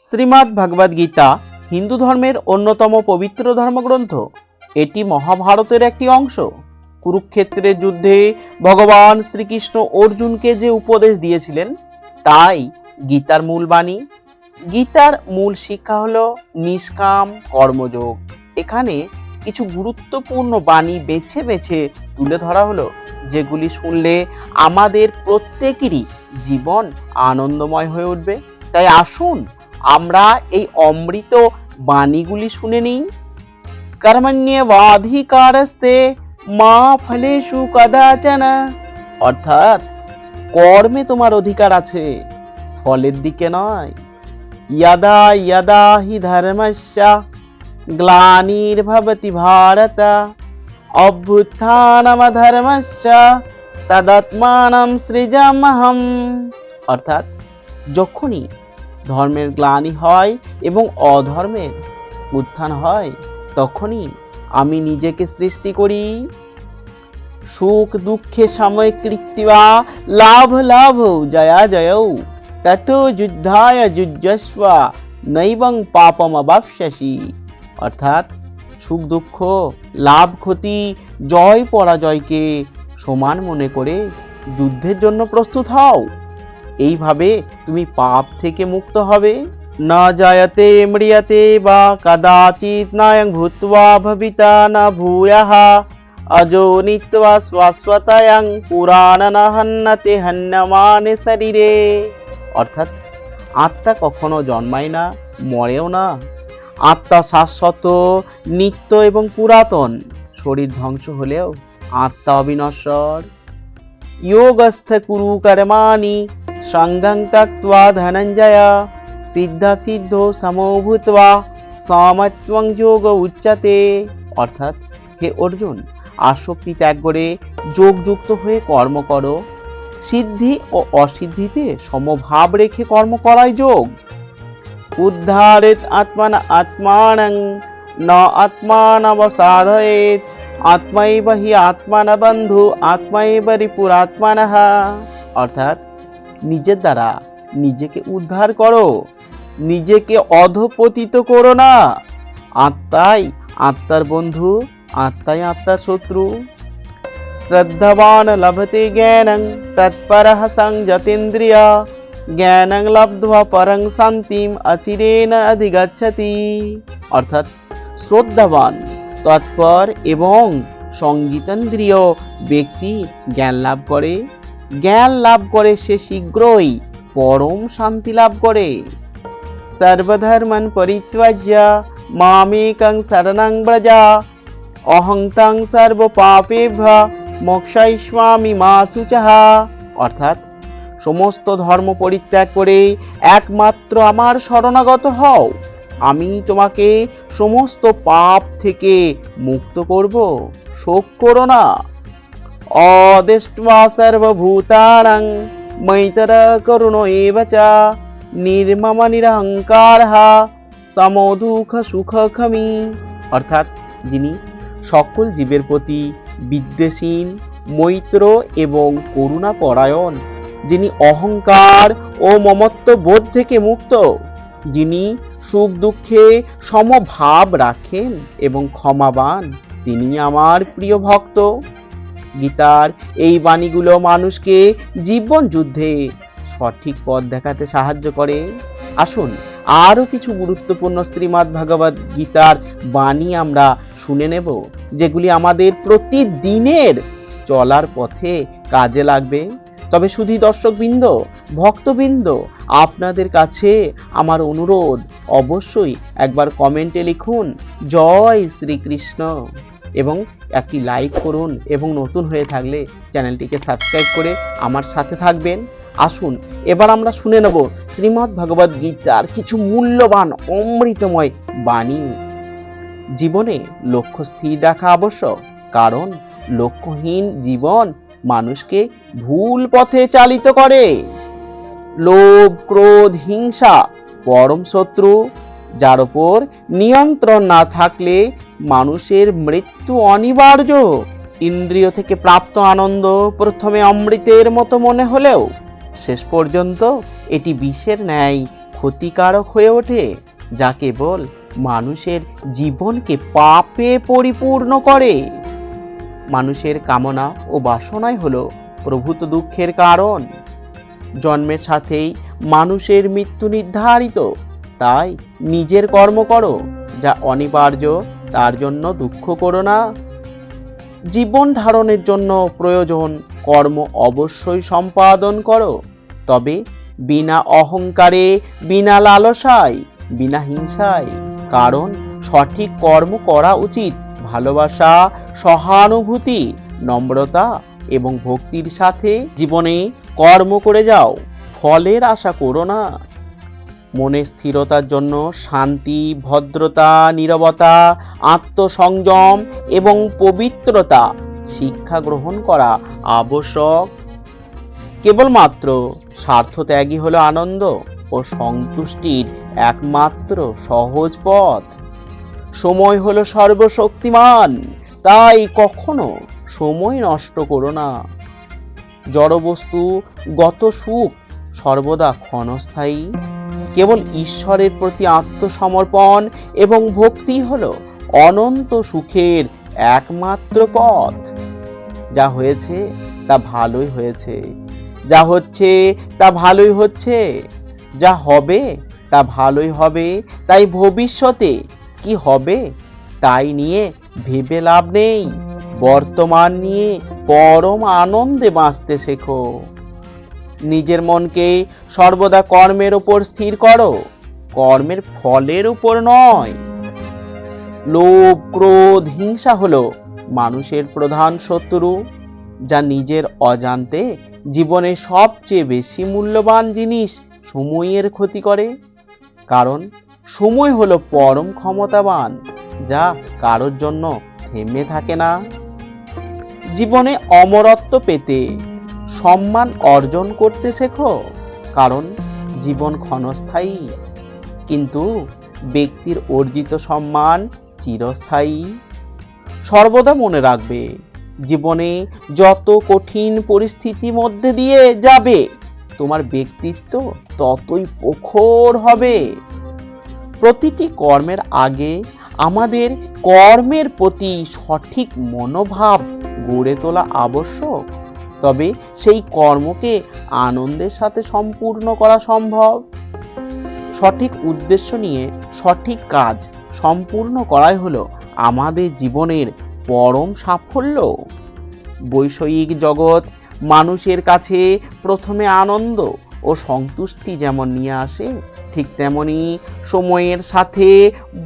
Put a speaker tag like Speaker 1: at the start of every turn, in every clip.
Speaker 1: শ্রীমদ্ ভগবদ গীতা হিন্দু ধর্মের অন্যতম পবিত্র ধর্মগ্রন্থ। এটি মহাভারতের একটি অংশ। কুরুক্ষেত্রের যুদ্ধে ভগবান শ্রীকৃষ্ণ অর্জুনকে যে উপদেশ দিয়েছিলেন, তাই গীতার মূল বাণী। গীতার মূল শিক্ষা হল নিষ্কাম কর্মযোগ। এখানে কিছু গুরুত্বপূর্ণ বাণী বেছে বেছে তুলে ধরা হলো, যেগুলি শুনলে আমাদের প্রত্যেকেরই জীবন আনন্দময় হয়ে উঠবে। তাই আসুন আমরা এই অমৃত বাণীগুলি শুনে নিই। কর্মণ্যবাধিকারস্তে মা ফলেশু কদাচন। অর্থাৎ, কর্মে তোমার অধিকার আছে, ফলের দিকে নয়। ইয়াদা ইয়াদা হি ধর্মস্যা গ্লানির্ভবতি ভারত। অভ্যুত্থানমধর্মস্য তদাত্মানম সৃজামহম অর্থাৎ যখনই ধর্মের গ্লানি হয় এবং অধর্মের উত্থান হয়, তখনই আমি নিজেকে সৃষ্টি করি। সুখ, দুঃখে সময় কৃত্তিবা, লাভ লাভ, জয়া, জয়ৌ তত যুদ্ধায় যুদ্ধস্ব নৈবং পাপম অবাপস্যসি অর্থাৎ সুখ, দুঃখ, লাভ, ক্ষতি, জয়, পরাজয়কে সমান মনে করে যুদ্ধের জন্য প্রস্তুত হও। এইভাবে তুমি পাপ থেকে মুক্ত হবে। না জায়তে মৃয়তে বা কদাচিৎ নায়ং ভূত্বা ভবিতা না ভূয়ः অজো নিত্বা শাশ্বতয়ং পুরাণ না হন্যতে হন্যমানে শরীরে। অর্থাৎ আত্মা কখনো জন্মায় না, মরেও না। আত্মা শাশ্বত, নিত্য এবং পুরাতন। শরীর ধ্বংস হলেও আত্মা অবিনশ্বর। যোগস্থ কুরু কর্মাণি সঙ্গং ত্যক্ত্বা ধনঞ্জয়। সিদ্ধ সমভূত্বা সমত্বং যোগ উচ্চতে। অর্থাৎ হে অর্জুন, আসক্তি ত্যাগ করে যোগযুক্ত হয়ে কর্ম করো। সিদ্ধি ও অসিদ্ধিতে সমভাব রেখে কর্ম করাই যোগ। উদ্ধারেত আত্মান আত্মানং, ন আত্মানবসাধয়েত। আত্মাইব হি আত্মান বন্ধু আত্মাইব রিপুরাত্মানহ অর্থাৎ নিজের দ্বারা নিজেকে উদ্ধার করো। নিজেকে অধপতিত করো না। আত্মাই আত্মার বন্ধু, আত্মাই আত্মার শত্রু। শ্রদ্ধাবান লভতে জ্ঞানং তৎপরঃ সংযতেন্দ্রিয়। জ্ঞানং লব্ধ্বা পরং শান্তিম অচিরেন অধিগচ্ছতি। অর্থাৎ শ্রদ্ধাবান, তৎপর এবং সঙ্গীতেন্দ্রিয় ব্যক্তি জ্ঞান লাভ করে। জ্ঞান লাভ করে সে শীঘ্রই পরম শান্তি লাভ করে। সর্বধর্মন পরিত্যাজ্য, মামেকং শরণং ব্রজা, অহংতাং সর্ব পাপেভ্য মোক্ষাইস্বামী মা শুচহা অর্থাৎ সমস্ত ধর্ম পরিত্যাগ করে একমাত্র আমার শরণাগত হও। আমি তোমাকে সমস্ত পাপ থেকে মুক্ত করব। শোক করো না। অদৃষ্টা সর্বভূতান মৈতর করুণ এব নির্মম নিরহংকার সম দুঃখ সুখখমি অর্থাৎ যিনি সকল জীবের প্রতি বিদ্বেষীন মৈত্র এবং করুণাপরায়ণ, যিনি অহংকার ও মমত্ব বোধ থেকে মুক্ত, যিনি সুখ দুঃখে সমভাব রাখেন এবং ক্ষমাবান তিনি আমার প্রিয় ভক্ত। গীতার এই বাণীগুলো মানুষকে জীবন যুদ্ধে সঠিক পথ দেখাতে সাহায্য করে। আসুন আরও কিছু গুরুত্বপূর্ণ শ্রীমদ্ ভগবদ গীতার বাণী আমরা শুনে নেব, যেগুলি আমাদের প্রতিদিনের চলার পথে কাজে লাগবে। তবে শুধু দর্শকবৃন্দ, ভক্তবৃন্দ, আপনাদের কাছে আমার অনুরোধ, অবশ্যই একবার কমেন্টে লিখুন, জয় শ্রীকৃষ্ণ। এবং একটি লাইক করুন এবং নতুন হয়ে থাকলে চ্যানেলটিকে সাবস্ক্রাইব করে আমার সাথে থাকবেন। আসুন, এবার আমরা শুনে নেব শ্রীমদ্ ভগবদ গীতার কিছু মূল্যবান অমৃতময় বাণী। জীবনে লক্ষ্য স্থির রাখা আবশ্যক, কারণ লক্ষ্যহীন জীবন মানুষকে ভুল পথে চালিত করে। লোভ, ক্রোধ, হিংসা, পরম শত্রু, যার ওপর নিয়ন্ত্রণ না থাকলে মানুষের মৃত্যু অনিবার্য। ইন্দ্রিয় থেকে প্রাপ্ত আনন্দ প্রথমে অমৃতের মতো মনে হলেও শেষ পর্যন্ত এটি বিষের ন্যায় ক্ষতিকারক হয়ে ওঠে, যা কেবল মানুষের জীবনকে পাপে পরিপূর্ণ করে। মানুষের কামনা ও বাসনাই হলো প্রভূত দুঃখের কারণ। জন্মের সাথেই মানুষের মৃত্যু নির্ধারিত, তাই নিজের কর্ম করো, যা অনিবার্য তার জন্য দুঃখ করো না। জীবন ধারণের জন্য প্রয়োজন কর্ম অবশ্যই সম্পাদন করো। তবে বিনা অহংকারে, বিনা লালসায়, বিনা হিংসায়, কারণ সঠিক কর্ম করা উচিত। ভালোবাসা, সহানুভূতি, নম্রতা এবং ভক্তির সাথে জীবনে কর্ম করে যাও। ফলের আশা করো না। মনের স্থিরতার জন্য শান্তি, ভদ্রতা, নীরবতা, আত্মসংযম এবং পবিত্রতা শিক্ষা গ্রহণ করা আবশ্যক। কেবলমাত্র স্বার্থ ত্যাগই হলো আনন্দ ও সন্তুষ্টির একমাত্র সহজ পথ। সময় হলো সর্বশক্তিমান, তাই কখনো সময় নষ্ট করো না। জড়বস্তু গত সুখ সর্বদা ক্ষণস্থায়ী। কেবল ঈশ্বরের প্রতি আত্মসমর্পণ এবং ভক্তি হলো অনন্ত সুখের একমাত্র পথ। যা হয়েছে, তা ভালোই হয়েছে। যা হচ্ছে, তা ভালোই হচ্ছে। যা হবে, তা ভালোই হবে। তাই ভবিষ্যতে কি হবে, তাই নিয়ে ভেবে লাভ নেই। বর্তমান নিয়ে পরম আনন্দে বাঁচতে শেখো। নিজের মনকে সর্বদা কর্মের উপর স্থির করো। কর্মের ফলের উপর নয়। লোভ, ক্রোধ, হিংসা হলো মানুষের প্রধান শত্রু, যা নিজের অজান্তে জীবনে সবচেয়ে বেশি মূল্যবান জিনিস সময়ের ক্ষতি করে। কারণ সময় হলো পরম ক্ষমতাবান, যা কারোর জন্য থেমে থাকে না। জীবনে অমরত্ব পেতে সম্মান অর্জন করতে শেখো, কারণ জীবন ক্ষণস্থায়ী। কিন্তু ব্যক্তির অর্জিত সম্মান চিরস্থায়ী। সর্বদা মনে রাখবে, জীবনে যত কঠিন পরিস্থিতি মধ্যে দিয়ে যাবে, তোমার ব্যক্তিত্ব ততই প্রখর হবে। প্রতিটি কর্মের আগে আমাদের কর্মের প্রতি সঠিক মনোভাব গড়ে তোলা আবশ্যক। তবে সেই কর্মকে আনন্দের সাথে সম্পূর্ণ করা সম্ভব। সঠিক উদ্দেশ্য নিয়ে সঠিক কাজ সম্পূর্ণ করাই হলো আমাদের জীবনের পরম সাফল্য। বৈষয়িক জগৎ মানুষের কাছে প্রথমে আনন্দ ও সন্তুষ্টি যেমন নিয়ে আসে, ঠিক তেমনি সময়ের সাথে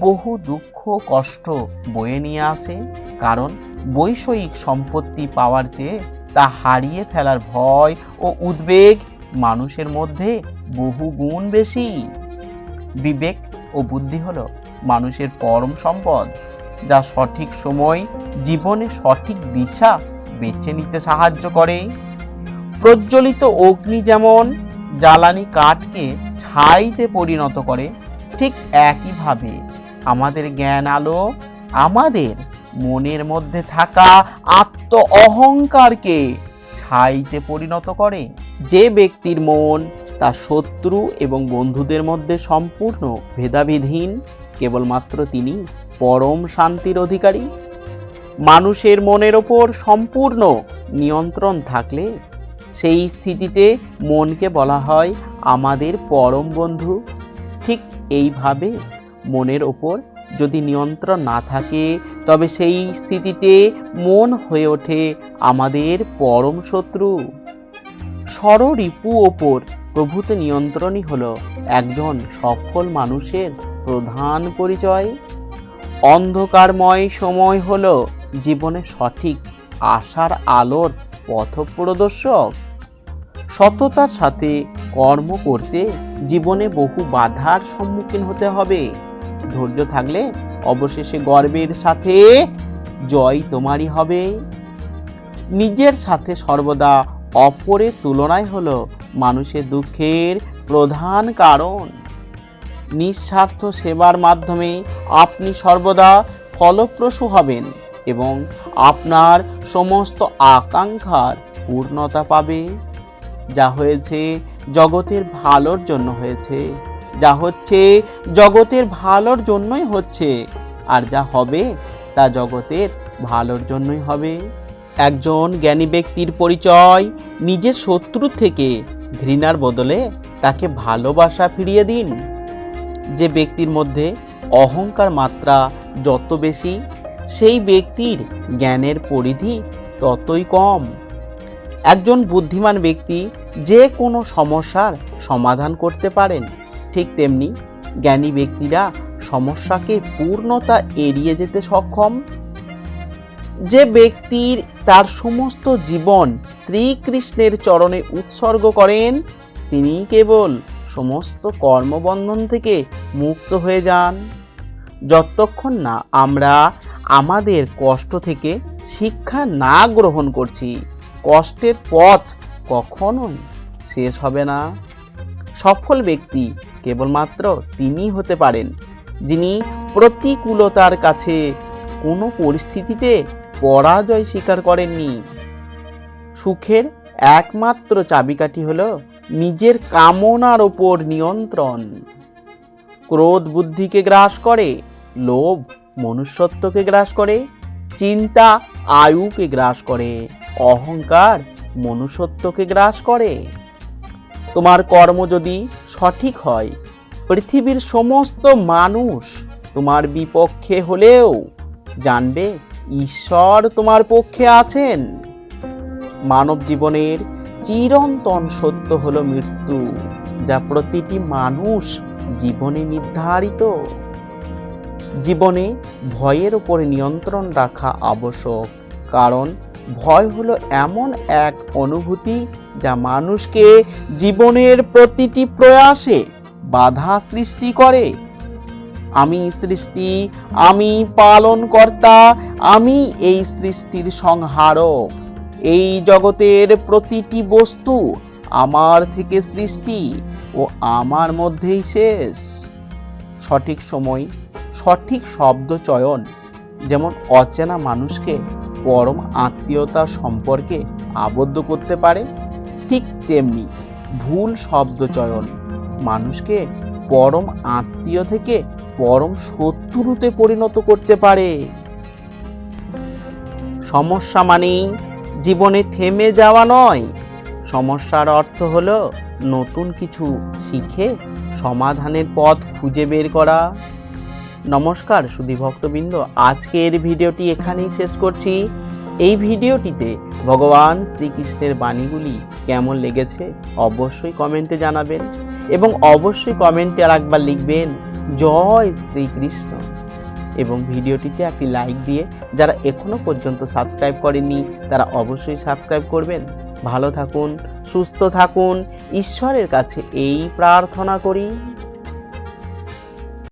Speaker 1: বহু দুঃখ কষ্ট বয়ে নিয়ে আসে। কারণ বৈষয়িক সম্পত্তি পাওয়ার চেয়ে তা হারিয়ে ফেলার ভয় ও উদ্বেগ মানুষের মধ্যে বহু গুণ বেশি। বিবেক ও বুদ্ধি হলো মানুষের পরম সম্পদ, যা সঠিক সময় জীবনে সঠিক দিশা বেছে নিতে সাহায্য করে। প্রজ্বলিত অগ্নি যেমন জ্বালানি কাঠকে ছাইতে পরিণত করে, ঠিক একইভাবে আমাদের জ্ঞান আলো আমাদের মনের মধ্যে থাকা আত্ম অহংকারকে ছাইতে পরিণত করে। যে ব্যক্তির মন তার শত্রু এবং বন্ধুদের মধ্যে সম্পূর্ণ ভেদাভেদহীন, কেবলমাত্র তিনি পরম শান্তির অধিকারী। মানুষের মনের ওপর সম্পূর্ণ নিয়ন্ত্রণ থাকলে সেই স্থিতিতে মনকে বলা হয় আমাদের পরম বন্ধু। ঠিক এইভাবে মনের ওপর যদি নিয়ন্ত্রণ না থাকে তবে সেই স্থিতিতে মন হয়ে ওঠে আমাদের পরম শত্রু। ষড়রিপু ওপর, প্রভূত নিয়ন্ত্রণই হল একজন সফল মানুষের প্রধান পরিচয়। অন্ধকারময় সময় হল জীবনে সঠিক আশার আলোর পথপ্রদর্শক। সততার সাথে কর্ম করতে জীবনে বহু বাধার সম্মুখীন হতে হবে। ধৈর্য থাকলে অবশেষে গর্বের সাথে জয় তোমারই হবে। নিজের সাথে সর্বদা অপরের তুলনায় হলো মানুষের দুঃখের প্রধান কারণ। নিঃস্বার্থ সেবার মাধ্যমে আপনি সর্বদা ফলপ্রসূ হবেন এবং আপনার সমস্ত আকাঙ্ক্ষার পূর্ণতা পাবে। যা হয়েছে জগতের ভালোর জন্য হয়েছে। যা হচ্ছে জগতের ভালোর জন্যই হচ্ছে। আর যা হবে, তা জগতের ভালোর জন্যই হবে। একজন জ্ঞানী ব্যক্তির পরিচয় নিজের শত্রুর থেকে ঘৃণার বদলে তাকে ভালোবাসা ফিরিয়ে দিন। যে ব্যক্তির মধ্যে অহংকার মাত্রা যত বেশি, সেই ব্যক্তির জ্ঞানের পরিধি ততই কম। একজন বুদ্ধিমান ব্যক্তি যে কোনো সমস্যার সমাধান করতে পারেন। ঠিক তেমনি জ্ঞানী ব্যক্তিরা সমস্যাকে পূর্ণতা এড়িয়ে যেতে সক্ষম। যে ব্যক্তির তার সমস্ত জীবন শ্রীকৃষ্ণের চরণে উৎসর্গ করেন, তিনি কেবল সমস্ত কর্মবন্ধন থেকে মুক্ত হয়ে যান। যতক্ষণ না আমরা আমাদের কষ্ট থেকে শিক্ষা না গ্রহণ করছি, কষ্টের পথ কখনোই শেষ হবে না। সফল ব্যক্তি কেবলমাত্র তিনি হতে পারেন, যিনি প্রতিকূলতার কাছে কোনো পরিস্থিতিতে পরাজয় স্বীকার করেননি। সুখের একমাত্র চাবিকাঠি হল নিজের কামনার ওপর নিয়ন্ত্রণ। ক্রোধ বুদ্ধিকে গ্রাস করে, লোভ মনুষ্যত্বকে গ্রাস করে, চিন্তা আয়ুকে গ্রাস করে, অহংকার মনুষ্যত্বকে গ্রাস করে। তোমার কর্ম যদি সঠিক হয়, পৃথিবীর সমস্ত মানুষ তোমার বিপক্ষে হলেও জানবে ঈশ্বর তোমার পক্ষে আছেন। মানব জীবনের চিরন্তন সত্য হল মৃত্যু, যা প্রতিটি মানুষ জীবনে নির্ধারিত। জীবনে ভয়ের উপরে নিয়ন্ত্রণ রাখা আবশ্যক, কারণ ভয় হলো এমন এক অনুভূতি যা মানুষকে জীবনের প্রতিটি প্রয়াসে বাধা সৃষ্টি করে। আমি সৃষ্টি, আমি পালনকর্তা, আমি এই সৃষ্টির সংহারক। এই জগতের প্রতিটি বস্তু আমার থেকে সৃষ্টি ও আমার মধ্যেই শেষ। সঠিক সময়, সঠিক শব্দ চয়ন যেমন অচেনা মানুষকে পরম আত্মীয়তা সম্পর্কে আবদ্ধ করতে পারে ঠিক তেমনি ভুল শব্দ চয়ন মানুষকে পরম আত্মীয় থেকে পরম শত্রুতে পরিণত করতে পারে। সমস্যা মানেই জীবনে থেমে যাওয়া নয়। সমস্যার অর্থ হলো নতুন কিছু শিখে সমাধানের পথ খুঁজে বের করা। নমস্কার সুধী ভক্তবৃন্দ আজকের ভিডিওটি এখানেই শেষ করছি। এই ভিডিওটিতে ভগবান শ্রীকৃষ্ণের বাণীগুলি কেমন লেগেছে অবশ্যই কমেন্টে জানাবেন এবং অবশ্যই কমেন্টে আর একবার লিখবেন, জয় শ্রীকৃষ্ণ। এবং ভিডিওটিতে একটি লাইক দিয়ে যারা এখনও পর্যন্ত সাবস্ক্রাইব করেননি, তারা অবশ্যই সাবস্ক্রাইব করবেন। ভালো থাকুন, সুস্থ থাকুন, ঈশ্বরের কাছে এই প্রার্থনা করি।